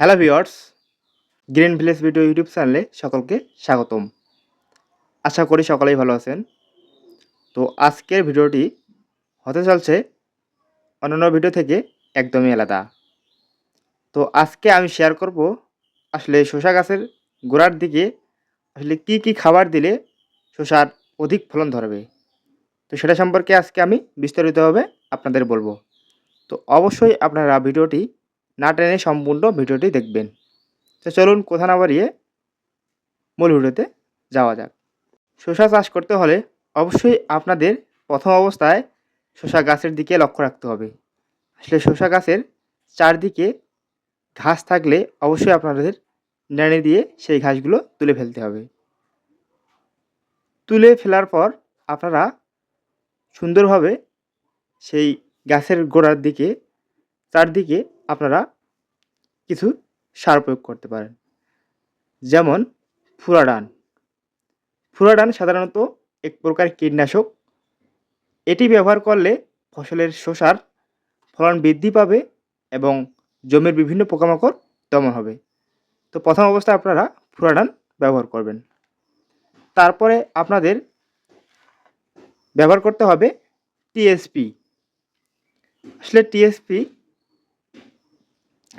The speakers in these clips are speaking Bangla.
Hello viewers green village video YouTube চ্যানেলে সকলকে স্বাগতম। আশা করি সকলেই ভালো আছেন। তো আজকের ভিডিওটি হতে চলছে অন্যান্য ভিডিও থেকে একদমই আলাদা। তো আজকে আমি শেয়ার করব আসলে শশা গাছের গোড়ার দিকে আসলে কি কি খাবার দিলে শশার অধিক ফলন ধরবে। তো সেটা সম্পর্কে আজকে আমি বিস্তারিতভাবে আপনাদের বলব। তো অবশ্যই আপনারা ভিডিওটি না টেনে সম্পূর্ণ ভিডিওটি দেখবেন। তো চলুন কোথা না বাড়িয়ে মূল ভিডিওতে যাওয়া যাক। শসা চাষ করতে হলে অবশ্যই আপনাদের প্রথম অবস্থায় শসা গাছের দিকে লক্ষ্য রাখতে হবে। আসলে শসা গাছের চারদিকে ঘাস থাকলে অবশ্যই আপনাদের নেড়ে দিয়ে সেই ঘাসগুলো তুলে ফেলতে হবে। তুলে ফেলার পর আপনারা সুন্দরভাবে সেই গাছের গোড়ার দিকে, চারদিকে আপনারা কিছু সার প্রয়োগ করতে পারেন। যেমন ফুরাডান। ফুরাডান সাধারণত এক প্রকার কীটনাশক। এটি ব্যবহার করলে ফসলের শসার ফলন বৃদ্ধি পাবে এবং জমির বিভিন্ন পোকামাকড় দমন হবে। তো প্রথম অবস্থায় আপনারা ফুরাডান ব্যবহার করবেন। তারপরে আপনাদের ব্যবহার করতে হবে টিএসপি। আসলে টিএসপি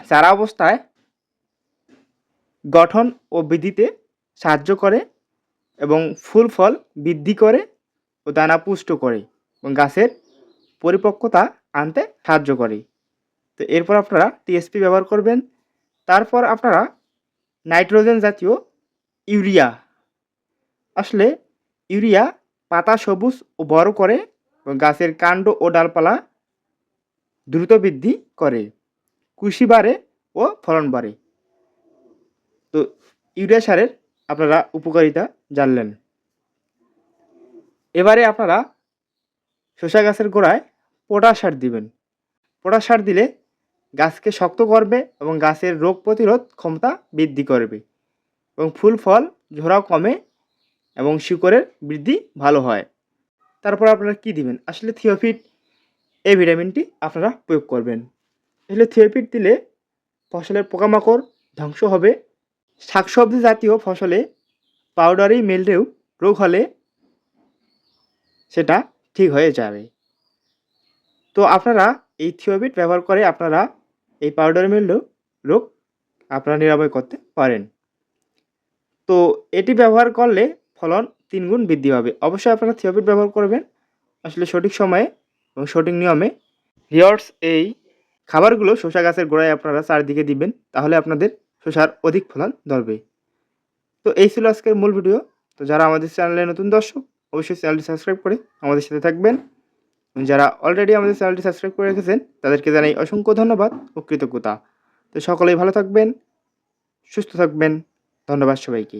চারা অবস্থায় গঠন ও বৃদ্ধিতে সাহায্য করে এবং ফুল ফল বৃদ্ধি করে ও দানা পুষ্ট করে এবং গাছের পরিপক্কতা আনতে সাহায্য করে। তো এরপর আপনারা টিএসপি ব্যবহার করবেন। তারপর আপনারা নাইট্রোজেন জাতীয় ইউরিয়া। আসলে ইউরিয়া পাতা সবুজ ও বড় করে এবং গাছের কাণ্ড ও ডালপালা দ্রুত বৃদ্ধি করে। কুশি বাড়ে ও ফলন বাড়ে। তো ইউরিয়া সারের আপনারা উপকারিতা জানলেন। এবারে আপনারা শসা গাছের গোড়ায় পটাশ সার দিবেন। পটাশ সার দিলে গাছকে শক্ত করবে এবং গাছের রোগ প্রতিরোধ ক্ষমতা বৃদ্ধি করবে এবং ফুল, ফল, ঝোড়াও কমে এবং শিকড়ের বৃদ্ধি ভালো হয়। তারপর আপনারা কি দিবেন? আসলে থিওফিট এই ভিটামিনটি আপনারা প্রয়োগ করবেন। আসলে থিওফিট দিলে ফসলের পোকামাকড় ধ্বংস হবে। শাকসবজি জাতীয় ফসলে পাউডারি মিলডেও রোগ হলে সেটা ঠিক হয়ে যাবে। তো আপনারা এই থিওবিট ব্যবহার করে আপনারা এই পাউডার মিলডেও রোগ আপনারা নিরাময় করতে পারেন। তো এটি ব্যবহার করলে ফলন তিন গুণ বৃদ্ধি পাবে। অবশ্যই আপনারা থিওবিট ব্যবহার করবেন। আসলে সঠিক সময়ে এবং সঠিক নিয়মে হিয়র্স এই খাবারগুলো শসা গাছের গোড়ায় আপনারা চারদিকে দিবেন, তাহলে আপনাদের শশার অধিক ফলন ধরবে। তো এই ছিল আজকের মূল ভিডিও। তো যারা আমাদের চ্যানেলে নতুন দর্শক, অবশ্যই চ্যানেলটি সাবস্ক্রাইব করে আমাদের সাথে থাকবেন। যারা অলরেডি আমাদের চ্যানেলটি সাবস্ক্রাইব করে রেখেছেন, তাদেরকে জানাই অসংখ্য ধন্যবাদ ও কৃতজ্ঞতা। তো সকলেই ভালো থাকবেন, সুস্থ থাকবেন। ধন্যবাদ সবাইকে।